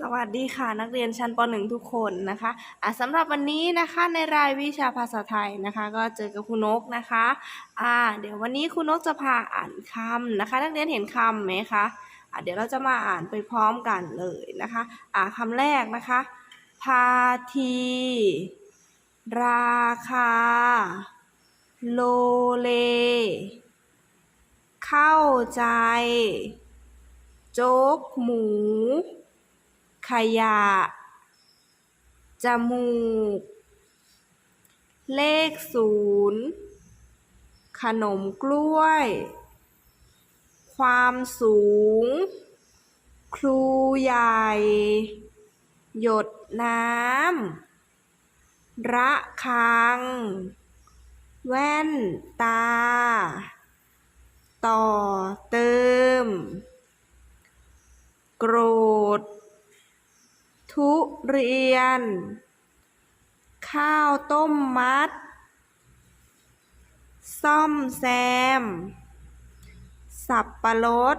สวัสดีค่ะนักเรียนชั้นป .1 ทุกคนนะคะะสำหรับวันนี้นะคะในรายวิชาภาษาไทยนะคะ ก็เจอกับครูนกนะคะอ่าเดี๋ยววันนี้ครูนกจะพาอ่านคำนะคะ นักเรียนเห็นคำไหมคะะเดี๋ยวเราจะมาอ่านไปพร้อมกันเลยนะคะอ่าคำแรกนะคะ พาที ราคา โลเล เข้าใจ โจ๊กหมู ขยะ จมูก เลขศูนย์ขนมกล้วย ความสูง ครูใหญ่ หยดน้ำ ระคัง แว่นตา ต่อเติม โกรธ ทุ เรียน ข้าวต้มมัด ซ่อมแซม สับปะรด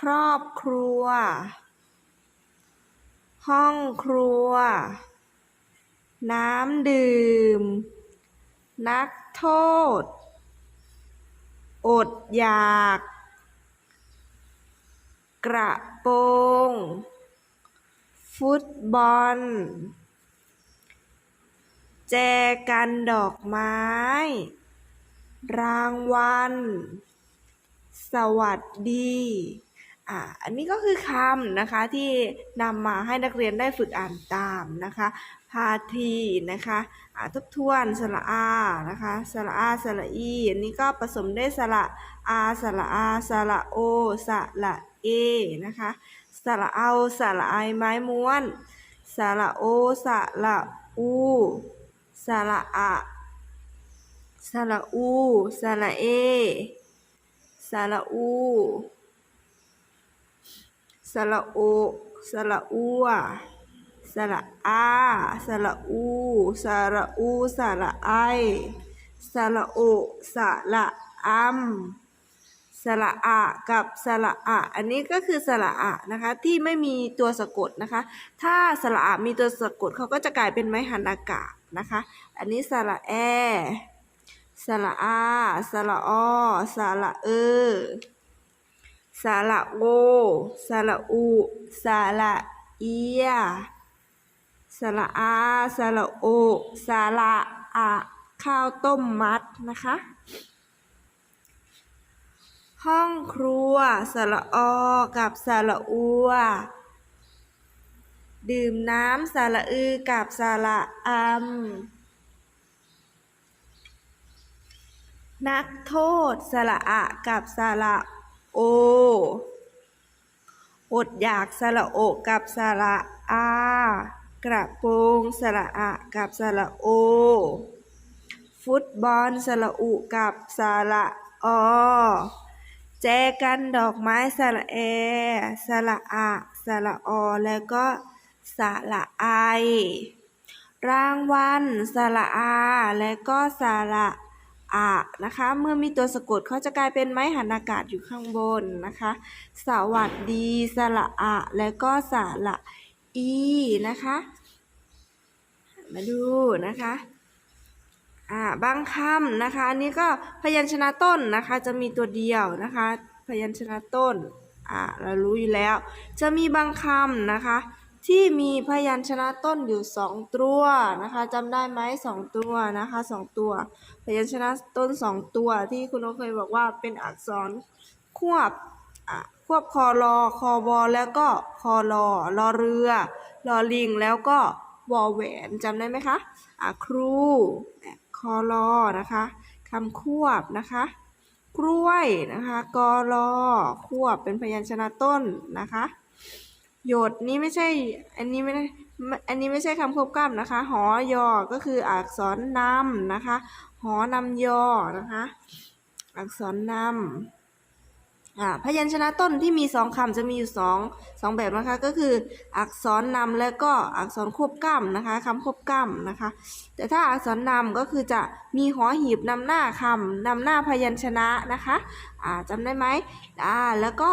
ครอบครัว ห้องครัว น้ำดื่ม นักโทษ อดอยาก กระโปรง ฟุตบอล แจกันดอกไม้ รางวัล สวัสดีอ่าอันนี้ก็คือคำนะคะที่นำมาให้นักเรียนได้ฝึกอ่านตามนะคะ พาทีนะคะอาทบทวนสระอานะคะสระอาสระอีอันนี้ก็ผสมด้วยสระอาสระอาสระโอสระเอนะคะสระเอาสระไอไม้ม้วนสระโอสระอูสระอะสระอูสระเอสระอูสระโอสระอัว สระอาสระอูสระอูสระไอสระโอสระอัมสระอะกับสระอะอันนี้ก็คือสระอะนะคะที่ไม่มีตัวสะกดนะคะ ถ้าสระอะมีตัวสะกดเขาก็จะกลายเป็นไม้หันอากาศนะคะ อันนี้สระแอสระอาสระอสระเออสระโอสระอูสระเอีย สระอา สระโอ สระอะข้าวต้มมัดนะคะ ห้องครัว สระอกับสระอัว ดื่มน้ำสระอือ กับสระอัมนักโทษ สระอะ กับสระโอ อดอยากสระโอ กับสระอา กระโปรงสระอะกับสระโอ ฟุตบอลสระอุกับสระอแจกันดอกไม้สระแอสระอะสระอแล้วก็สระไอ รางวัลสระอา และก็สระอะนะคะ เมื่อมีตัวสะกดเขาจะกลายเป็นไม้หันอากาศอยู่ข้างบนนะคะ สวัสดีสระอะ และก็สระ อีนะคะ มาดูนะคะอ่าบางคำนะคะ อันนี้ก็พยัญชนะต้นนะคะ จะมีตัวเดียวนะคะ พยัญชนะต้นอ่าเรารู้อยู่แล้ว จะมีบางคำนะคะ ที่มีพยัญชนะต้นอยู่สองตัวนะคะจำได้ไหมสองตัวนะคะสองตัว พยัญชนะต้นสองตัวที่คุณนกเคยบอกว่าเป็นอักษรควบอะ ควบคอรอคอบอแล้วก็คอรอรอเรือรอลิงแล้วก็วอแหวนจำได้ไหมคะอะครูคอรอนะคะคำควบนะคะ กล้วยนะคะกอรอควบเป็นพยัญชนะต้นนะคะ หยดนี้ไม่ใช่อันนี้ไม่ได้อันนี้ไม่ใช่คำควบกล้ำนะคะ หอยอก็คืออักษรนำนะคะ หอนำยอนะคะ อักษรนำ พยัญชนะต้นที่มีสองคำจะมีอยู่สองสองแบบนะคะ ก็คืออักษรนำและก็อักษรควบกล้ำนะคะคำควบกล้ำนะคะ แต่ถ้าอักษรนำก็คือจะมีหอหีบนำหน้าคำนำหน้าพยัญชนะนะคะอ่าจำได้ไหมอ่าแล้วก็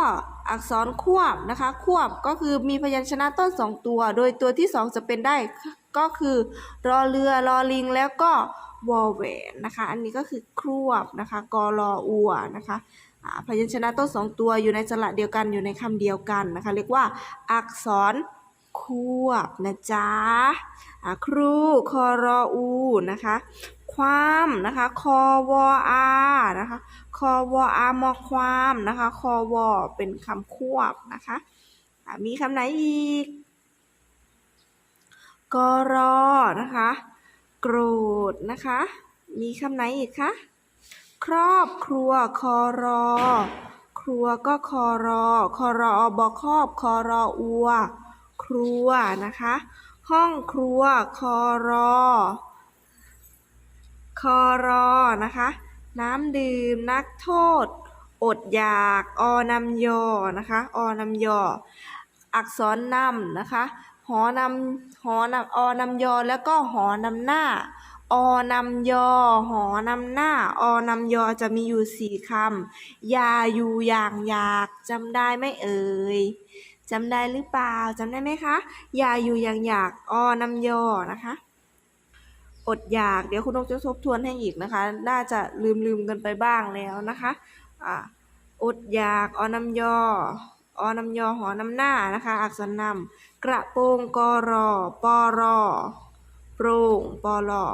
อักษรควบนะคะ ควบก็คือมีพยัญชนะต้นสองตัว โดยตัวที่สองจะเป็นได้ก็คือรอเรือรอลิงแล้วก็วอแหวนนะคะ อันนี้ก็คือควบนะคะกรออัวนะคะ พยัญชนะต้นสองตัวอยู่ในสระเดียวกันอยู่ในคำเดียวกันนะคะ เรียกว่า อักษรควบนะจ๊ะครูคอรออูนะคะ ความนะคะคอวออานะคะคอวออามอความนะคะคอวอเป็นคำควบนะคะะมีคำไหนอีกกรอนะคะ โกรธนะคะ มีคำไหนอีกคะ ครอบครัวคอรอ ครัวก็คอรอคอรอบอครอบคอรออัว ครัวนะคะ ห้องครัวคอรอคอรอนะคะ น้ำดื่มนักโทษ อดอยากอนำยอนะคะอนำยอ อักษรนำนะคะ หอนำหอนำอนำยอแล้วก็หอนำหน้า อนำยอ หอนำหน้า อนำยอจะมีอยู่สี่คำอยาอยู่อย่างอยากจำได้ไหมเอ่ยจำได้หรือเปล่าจำได้ไหมคะอยาอยู่อย่างอยาก อนำยอนะคะ อดอยาก เดี๋ยวคุณนกจะทบทวนให้อีกนะคะ น่าจะลืมลืมกันไปบ้างแล้วนะคะอ่าอดอยากออนำยอ อนำยอ หอนำหน้านะคะ อักษรนำกระโปรงกรอปอรอ โปร่งปอลอ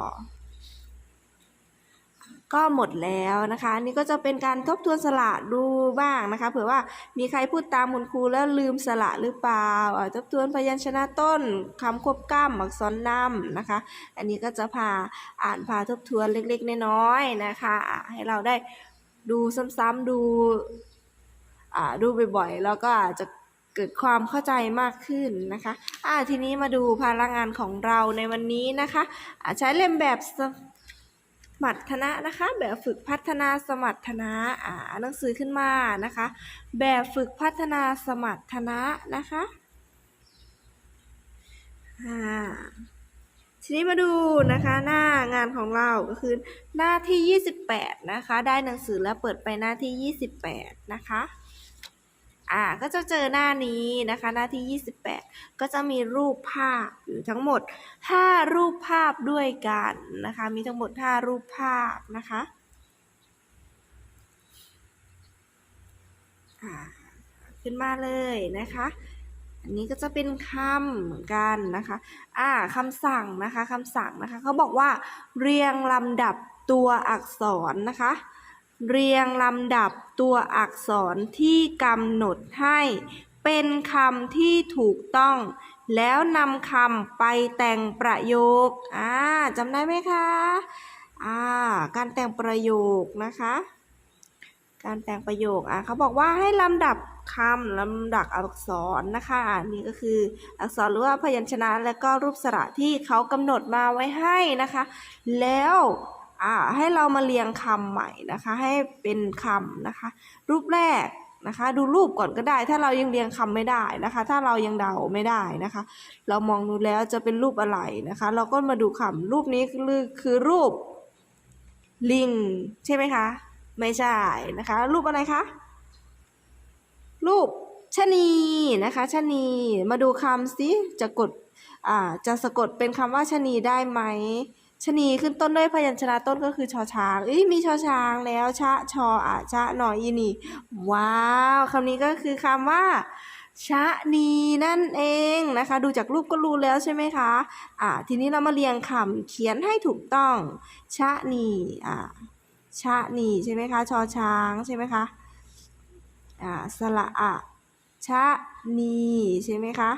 ก็หมดแล้วนะคะนนี้ก็จะเป็นการทบทวนสระดูบ้างนะคะ เผื่อว่ามีใครพูดตามคุณครูแล้วลืมสระหรือเปล่าทบทวนพยัญชนะต้นคำควบกล้ำอักษรนำนะคะ อันนี้ก็จะพาอ่านพาทบทวนเล็กๆน้อยๆนะคะ ให้เราได้ดูซ้ำๆดูอ่าดูบ่อยๆ แล้วก็อาจจะ กิดความเข้าใจมากขึ้นนะคะอ่าทีนี้มาดูพลังงานของเราในวันนี้นะคะใช้เล่มแบบสมรรถนะนะคะ แบบฝึกพัฒนาสมรรถนะอ่านหนังสือขึ้นมานะคะ แบบฝึกพัฒนาสมรรถนะนะคะอ่าทีนี้มาดูนะคะหน้างานของเราก็คือหน้าที่ 28 นะคะ ได้หนังสือแล้วเปิดไปหน้าที่ 28 นะคะ อ่าก็จะเจอหน้านี้นะคะ หน้าที่ 28 ก็จะมีรูปภาพอยู่ทั้งหมด 5 รูปภาพด้วยกันนะคะ มีทั้งหมด 5 รูปภาพนะคะอ่าขึ้นมาเลยนะคะ อันนี้ก็จะเป็นคำเหมือนกันนะคะ อ่าคำสั่งนะคะคำสั่งนะคะเขาบอกว่าเรียงลำดับตัวอักษรนะคะ เรียงลำดับตัวอักษรที่กำหนดให้ เป็นคำที่ถูกต้อง แล้วนำคำไปแต่งประโยคอ่าจำได้ไหมคะอ่าการแต่งประโยคนะคะ การแต่งประโยคอะเขาบอกว่าให้ลำดับคำลำดับอักษรนะคะอ่านี่ก็คืออักษรหรือว่าพยัญชนะและก็รูปสระที่เขากำหนดมาไว้ให้นะคะ แล้ว อ่าให้เรามาเรียงคำใหม่นะคะ ให้เป็นคำนะคะ รูปแรกนะคะ ดูรูปก่อนก็ได้ ถ้าเรายังเรียงคำไม่ได้นะคะ ถ้าเรายังเดาไม่ได้นะคะ เรามองดูแล้วจะเป็นรูปอะไรนะคะ เราก็มาดูคำรูปนี้คือคือรูป ลิง ใช่ไหมคะ ไม่ใช่นะคะ รูปอะไรคะรูปชะนีนะคะชะนีมาดูคำสิจะกดอ่าจะสะกดเป็นคำว่าชะนีได้ไหม ชนีขึ้นต้นด้วยพยัญชนะต้นก็คือชอช้างเอ้ยมีชอช้างแล้วชะชออะชะหนออีนีว้าวคำนี้ก็คือคำว่าชะนีนั่นเองนะคะ ดูจากรูปก็รู้แล้วใช่ไหมคะอ่าทีนี้เรามาเรียงคำเขียนให้ถูกต้อง ชะนีอ่าชะนีใช่ไหมคะชอช้างใช่ไหมคะอ่าสระอะชะนีใช่ไหมคะ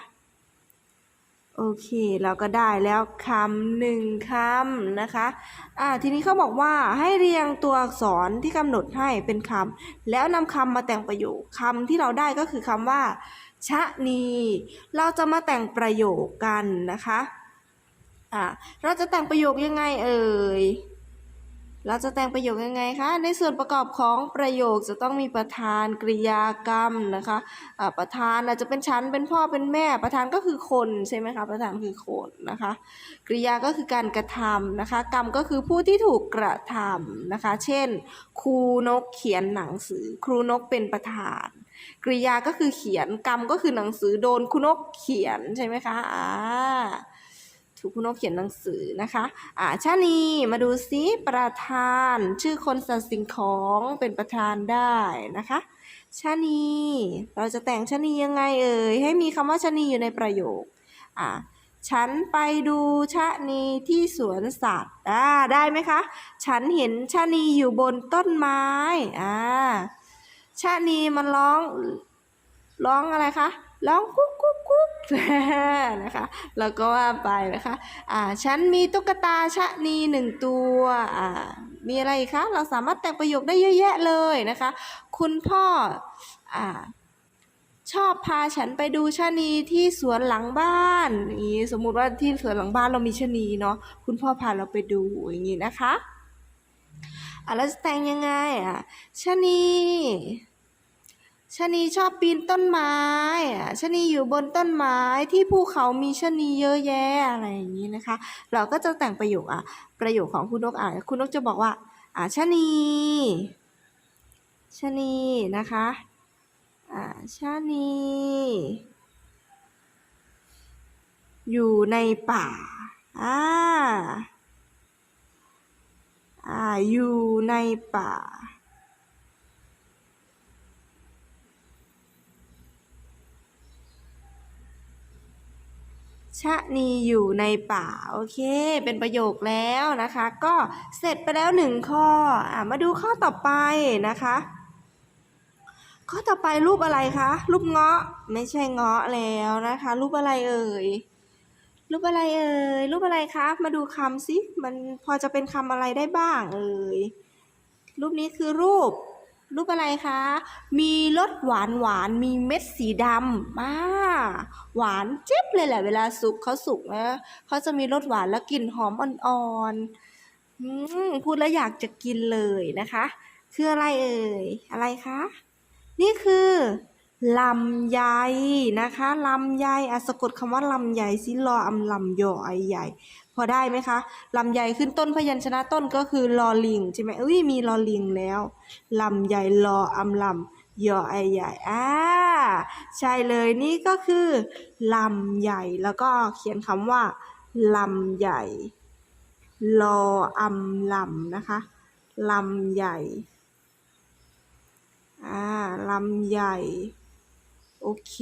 โอเค เราก็ได้แล้วคำหนึ่งคำนะคะอ่าทีนี้เขาบอกว่าให้เรียงตัวอักษรที่กำหนดให้เป็นคำแล้วนำคำมาแต่งประโยคคำที่เราได้ก็คือคำว่า ชะนี เราจะมาแต่งประโยคกันนะคะอ่าเราจะแต่งประโยคยังไงเอ่ย เราจะแต่งประโยคยังไงคะ ในส่วนประกอบของประโยคจะต้องมีประธานกริยากรรมนะคะะประธานอาจจะเป็นฉันเป็นพ่อเป็นแม่ ประธานก็คือคนใช่ไหมคะ ประธานคือคนนะคะ กริยาก็คือการกระทำนะคะ กรรมก็คือผู้ที่ถูกกระทำนะคะ เช่น ครูนกเขียนหนังสือ ครูนกเป็นประธาน กริยาก็คือเขียน กรรมก็คือหนังสือโดนคุณนกเขียนใช่ไหมคะ อ่า ถูกคุณนกเขียนหนังสือนะคะอ่าชานีมาดูซิประธานชื่อคนสัตว์สิ่งของเป็นประธานได้นะคะชานีเราจะแต่งชานียังไงเอ่ยให้มีคำว่าชานีอยู่ในประโยคอ่าฉันไปดูชะนีที่สวนสัตว์อ่าได้ไหมคะ ฉันเห็นชะนีอยู่บนต้นไม้อ่าชะนีมันร้องร้องอะไรคะ ร้องกุ๊กกุ๊กกุ๊กนะคะ แล้วก็ว่าไปนะคะอ่าฉันมีตุ๊กตาชะนีหนึ่งตัวอ่ามีอะไรคะ เราสามารถแต่งประโยคได้เยอะแยะเลยนะคะ คุณพ่ออ่าชอบพาฉันไปดูชะนีที่สวนหลังบ้านอย่างนี้สมมุติว่าที่สวนหลังบ้านเรามีชะนีเนาะคุณพ่อพาเราไปดูอย่างนี้นะคะอะแล้วจะแต่งยังไงอะชะนี ชะนีชอบปีนต้นไม้อะชะนีอยู่บนต้นไม้ที่ภูเขามีชะนีเยอะแยะอะไรอย่างนี้นะคะ เราก็จะแต่งประโยคอะประโยคของคุณนกอะคุณนกจะบอกว่าอะชะนีชะนีนะคะอ่าชะนีอยู่ในป่าอ่าอ่าอยู่ในป่า ชะนีอยู่ในป่า โอเค เป็นประโยคแล้วนะคะ ก็เสร็จไปแล้วหนึ่งข้ออ่ามาดูข้อต่อไปนะคะ ข้อต่อไปรูปอะไรคะรูปเงาะไม่ใช่เงาะแล้วนะคะ รูปอะไรเอ่ยรูปอะไรเอ่ยรูปอะไรคะมาดูคำสิมันพอจะเป็นคำอะไรได้บ้างเอ่ยรูปนี้คือรูป รูปอะไรคะ มีรสหวานหวานมีเม็ดสีดำมาหวานเจ็บเลยแหละเวลาสุกเขาสุกนะเขาจะมีรสหวานแล้วกลิ่นหอมอ่อนๆอืมพูดแล้วอยากจะกินเลยนะคะ คืออะไรเอ่ย อะไรคะ นี่คือลำไยนะคะลำไยอะสะกดคำว่าลำไยสิรออำลำยอไอใหญ่ พอได้ไหมคะลำไยขึ้นต้นพยัญชนะต้นก็คือลอลิงใช่ไหมเอ้ยมีลอลิงแล้วลำไยรออำลำยอไอใหญ่อ่าใช่เลยนี่ก็คือลำใหญ่แล้วก็เขียนคำว่าลำใหญ่รออำลำนะคะลำใหญ่อ่าลำใหญ่โอเค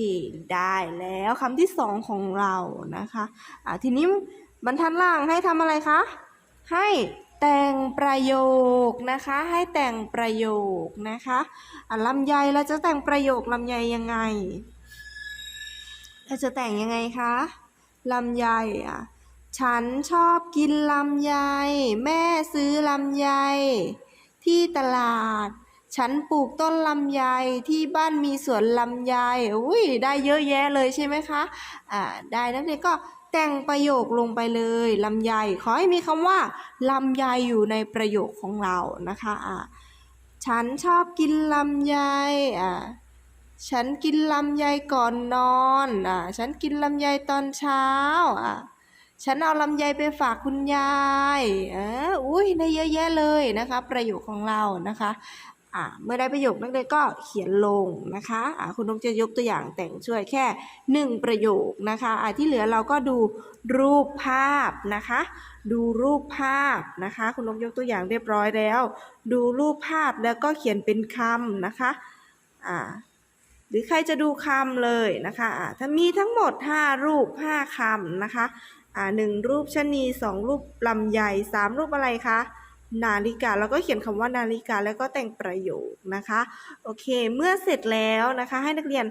ได้แล้วคำที่สองของเรานะคะอ่าทีนี้ บรรทัดล่างให้ทำอะไรคะ ให้แต่งประโยคนะคะ ให้แต่งประโยคนะคะอ่าลำไยเราจะแต่งประโยคลำไยยังไง เราจะแต่งยังไงคะลำไยอะฉันชอบกินลำไย แม่ซื้อลำไย ที่ตลาด ฉันปลูกต้นลำไยที่บ้านมีสวนลำไยอุ้ยได้เยอะแยะเลยใช่ไหมคะอ่าได้นักเรียนก็แต่งประโยคลงไปเลยลำไยขอให้มีคำว่าลำไยอยู่ในประโยคของเรานะคะอ่าฉันชอบกินลำไยอ่าฉันกินลำไยก่อนนอนอ่าฉันกินลำไยตอนเช้าอ่าฉันเอาลำไยไปฝากคุณยายเอออุ้ยได้เยอะแยะเลยนะคะ ประโยคของเรานะคะ เมื่อได้ประโยคนักเรียนก็เขียนลงนะคะอ่าคุณนกจะยกตัวอย่างแต่งช่วยแค่หนึ่งประโยคนะคะอ่าที่เหลือเราก็ดูรูปภาพนะคะ ดูรูปภาพนะคะ คุณนกยกตัวอย่างเรียบร้อยแล้ว ดูรูปภาพแล้วก็เขียนเป็นคำนะคะอ่าหรือใครจะดูคำเลยนะคะอ่าถ้ามีทั้งหมด 5 รูป 5คำนะคะอ่าหนึ่งรูปชะนีสองรูปลำไยสามรูปอะไรคะ นาฬิกาแล้วก็เขียนคำว่านาฬิกาแล้วก็แต่งประโยคนะคะโอเค เมื่อเสร็จแล้วนะคะ ให้นักเรียน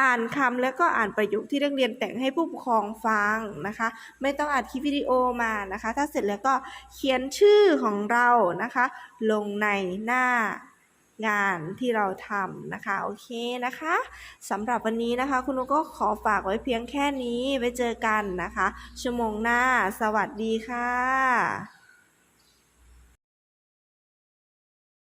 อ่านคำแล้วก็อ่านประโยคที่นักเรียนแต่งให้ผู้ปกครองฟังนะคะ ไม่ต้องอัดคลิปวิดีโอมานะคะ ถ้าเสร็จแล้วก็เขียนชื่อของเรานะคะ ลงในหน้างานที่เราทำนะคะ โอเคนะคะสำหรับวันนี้นะคะ คุณนุก็ขอฝากไว้เพียงแค่นี้ไว้เจอกันนะคะ ชั่วโมงหน้า สวัสดีค่ะ